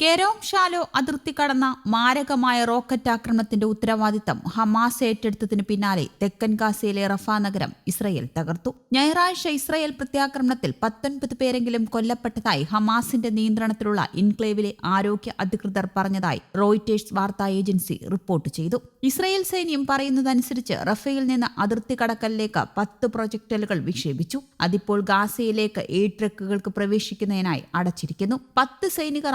കെരോം shallow അതിർത്തി കടന്ന മാരകമായ റോക്കറ്റ് ആക്രമണത്തിന്റെ ഉത്തരവാദിത്തം ഹമാസ് ഏറ്റെടുത്തതിന് പിന്നാലെ തെക്കൻ ഗാസയിലെ റഫ നഗരം ഇസ്രയേൽ തകർത്തു. ഞായറാഴ്ച ഇസ്രയേൽ പ്രത്യാക്രമണത്തിൽ പത്തൊൻപത് പേരെങ്കിലും കൊല്ലപ്പെട്ടതായി ഹമാസിന്റെ നിയന്ത്രണത്തിലുള്ള ഇൻക്ലേവിലെ ആരോഗ്യ അധികൃതർ പറഞ്ഞതായി റോയിറ്റേഴ്സ് വാർത്താ ഏജൻസി റിപ്പോർട്ട് ചെയ്തു. ഇസ്രയേൽ സൈന്യം പറയുന്നതനുസരിച്ച് റഫയിൽ നിന്ന് അതിർത്തി കടക്കലിലേക്ക് പത്ത് പ്രൊജക്ടലുകൾ വിക്ഷേപിച്ചു. അതിപ്പോൾ ഗാസയിലേക്ക് എയ്ഡ് ട്രക്കുകൾക്ക് പ്രവേശിക്കുന്നതിനായി അടച്ചിരിക്കുന്നു. പത്ത് സൈനികർ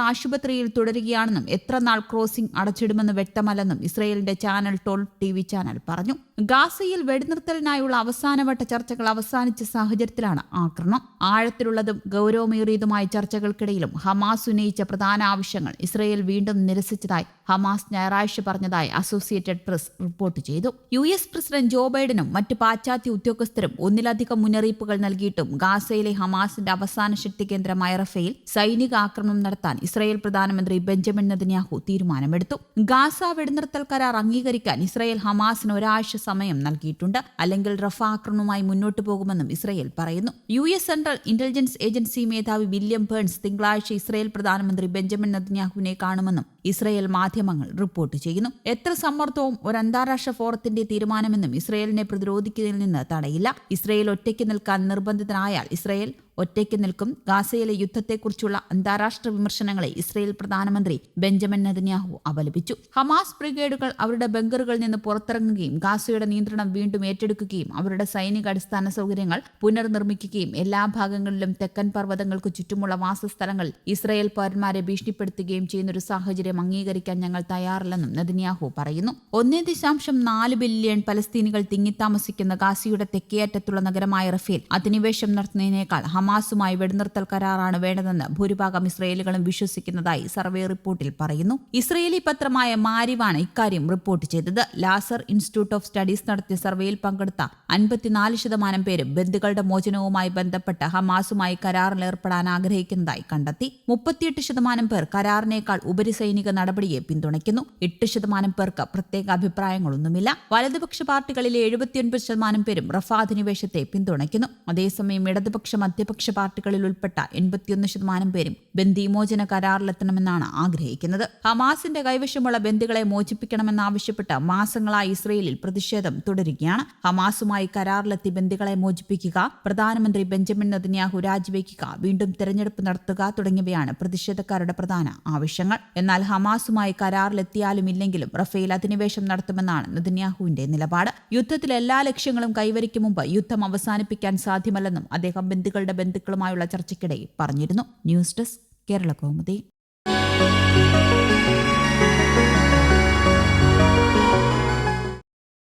ആശുപത്രിയിൽ തുടരുകയാണെന്നും എത്ര നാൾ ക്രോസിംഗ് അടച്ചിടുമെന്ന് വ്യക്തമല്ലെന്നും ഇസ്രയേലിന്റെ ചാനൽ ടോൾ ടി ചാനൽ പറഞ്ഞു ഗാസയിൽ വെടിനിർത്തലിനായുള്ള അവസാനവട്ട ചർച്ചകൾ അവസാനിച്ച സാഹചര്യത്തിലാണ് ആക്രമണം. ആഴത്തിലുള്ളതും ഗൗരവമേറിയതുമായ ചർച്ചകൾക്കിടയിലും ഹമാസ് ഉന്നയിച്ച പ്രധാന ആവശ്യങ്ങൾ ഇസ്രയേൽ വീണ്ടും നിരസിച്ചതായി ഹമാസ് ഞായറാഴ്ച പറഞ്ഞതായി അസോസിയേറ്റഡ് പ്രസ് റിപ്പോർട്ട് ചെയ്തു. യു എസ് പ്രസിഡന്റ് ജോ ബൈഡനും മറ്റ് പാശ്ചാത്യ ഉദ്യോഗസ്ഥരും ഒന്നിലധികം മുന്നറിയിപ്പുകൾ നൽകിയിട്ടും ഗാസയിലെ ഹമാസിന്റെ അവസാന ശക്തി കേന്ദ്രമായ റഫേൽ സൈനിക ആക്രമണം നടത്താൻ ഇസ്രയേൽ പ്രധാനമന്ത്രി ബെഞ്ചമിൻ നെതന്യാഹു തീരുമാനമെടുത്തു. ഗാസ വെടിനിർത്തൽ കരാർ അംഗീകരിക്കാൻ ഇസ്രയേൽ ഹമാസിന് ഒരാഴ്ച സമയം നൽകിയിട്ടുണ്ട്. അല്ലെങ്കിൽ റഫ ആക്രമണവുമായി മുന്നോട്ടു പോകുമെന്നും ഇസ്രയേൽ പറയുന്നു. U S central intelligence agency മേധാവി വില്യം ബേൺസ് തിങ്കളാഴ്ച ഇസ്രയേൽ പ്രധാനമന്ത്രി ബെഞ്ചമിൻ നെതന്യാഹുവിനെ കാണുമെന്നും ഇസ്രയേൽ മാധ്യമങ്ങൾ റിപ്പോർട്ട് ചെയ്യുന്നു. എത്ര സമ്മർദ്ദവും ഒരു അന്താരാഷ്ട്ര ഫോറത്തിന്റെ തീരുമാനമെന്നും ഇസ്രയേലിനെ പ്രതിരോധിക്കുന്നതിൽ നിന്ന് തടയില്ല. ഇസ്രയേൽ ഒറ്റയ്ക്ക് നിൽക്കാൻ നിർബന്ധിതനായാൽ ഇസ്രയേൽ ഒറ്റയ്ക്ക് നിൽക്കും. ഗാസയിലെ യുദ്ധത്തെക്കുറിച്ചുള്ള അന്താരാഷ്ട്ര വിമർശനങ്ങളെ ഇസ്രയേൽ പ്രധാനമന്ത്രി ബെഞ്ചമിൻ നെതന്യാഹു അപലപിച്ചു. ഹമാസ് ബ്രിഗേഡുകൾ അവരുടെ ബങ്കറുകളിൽ നിന്ന് പുറത്തിറങ്ങുകയും ഗാസയുടെ നിയന്ത്രണം വീണ്ടും ഏറ്റെടുക്കുകയും അവരുടെ സൈനിക അടിസ്ഥാന സൗകര്യങ്ങൾ പുനർനിർമ്മിക്കുകയും എല്ലാ ഭാഗങ്ങളിലും തെക്കൻ പർവതങ്ങൾക്ക് ചുറ്റുമുള്ള വാസസ്ഥലങ്ങൾ ഇസ്രയേൽ പൗരന്മാരെ ഭീഷണിപ്പെടുത്തുകയും ചെയ്യുന്ന ഒരു സാഹചര്യം അംഗീകരിക്കാൻ ഞങ്ങൾ തയ്യാറില്ലെന്നും നെതന്യാഹു പറയുന്നു. ഒന്നേ ദശാംശം നാല് ബില്യൺ പലസ്തീനികൾ തിങ്ങിത്താമസിക്കുന്ന ഗാസിയുടെ തെക്കേയറ്റത്തുള്ള നഗരമായ റഫേൽ അധിനിവേശം നടത്തുന്നതിനേക്കാൾ ഹമാസുമായി വെടിനിർത്തൽ കരാറാണ് വേണ്ടതെന്ന് ഭൂരിഭാഗം ഇസ്രയേലുകളും വിശ്വസിക്കുന്നതായി സർവേ റിപ്പോർട്ടിൽ പറയുന്നു. ഇസ്രയേലി പത്രമായ മാരിവാണ് ഇക്കാര്യം റിപ്പോർട്ട് ചെയ്തത്. ലാസർ ഇൻസ്റ്റിറ്റ്യൂട്ട് ഓഫ് സ്റ്റഡീസ് നടത്തിയ സർവേയിൽ പങ്കെടുത്ത അൻപത്തിനാല് ശതമാനം പേരും ബന്ധുക്കളുടെ മോചനവുമായി ബന്ധപ്പെട്ട് ഹമാസുമായി കരാറിൽ ഏർപ്പെടാൻ ആഗ്രഹിക്കുന്നതായി കണ്ടെത്തി. മുപ്പത്തിയെട്ട് ശതമാനം പേർ കരാറിനേക്കാൾ ഉപരി സൈനിക നടപടിയെ പിന്തുണയ്ക്കുന്നു. എട്ട് ശതമാനം പേർക്ക് പ്രത്യേക അഭിപ്രായങ്ങളൊന്നുമില്ല. വലതുപക്ഷ പാർട്ടികളിലെ എഴുപത്തിയൊൻപത് ശതമാനം പേരും റഫാ അധിനിവേശത്തെ പിന്തുണയ്ക്കുന്നു. അതേസമയം ഇടതുപക്ഷ മധ്യപക്ഷ പാർട്ടികളിൽ ഉൾപ്പെട്ട എൺപത്തിയൊന്ന് ശതമാനം പേരും ബന്ദിമോചന കരാറിലെത്തണമെന്നാണ് ആഗ്രഹിക്കുന്നത്. ഹമാസിന്റെ കൈവശമുള്ള ബന്ദികളെ മോചിപ്പിക്കണമെന്നാവശ്യപ്പെട്ട് മാസങ്ങളായി ഇസ്രയേലിൽ പ്രതിഷേധം തുടരുകയാണ്. ഹമാസുമായി കരാറിലെത്തി ബന്ദികളെ മോചിപ്പിക്കുക പ്രധാനമന്ത്രി ബെഞ്ചമിൻ നെതന്യാഹു രാജിവെക്കുക വീണ്ടും തെരഞ്ഞെടുപ്പ് നടത്തുക തുടങ്ങിയവയാണ് പ്രതിഷേധക്കാരുടെ പ്രധാന ആവശ്യങ്ങൾ. എന്നാൽ ഹമാസുമായി കരാറിലെത്തിയാലും ഇല്ലെങ്കിലും റഫേൽ അധിനിവേശം നടത്തുമെന്നാണ് നെതന്യാഹുവിന്റെ നിലപാട്. യുദ്ധത്തിൽ എല്ലാ ലക്ഷ്യങ്ങളും കൈവരിക്കും മുമ്പ് യുദ്ധം അവസാനിപ്പിക്കാൻ സാധ്യമല്ലെന്നും അദ്ദേഹം ബന്ധുക്കളുടെ ബന്ധുക്കളുമായുള്ള ചർച്ചയ്ക്കിടെ പറഞ്ഞിരുന്നു. News desk Kerala Kaumudi.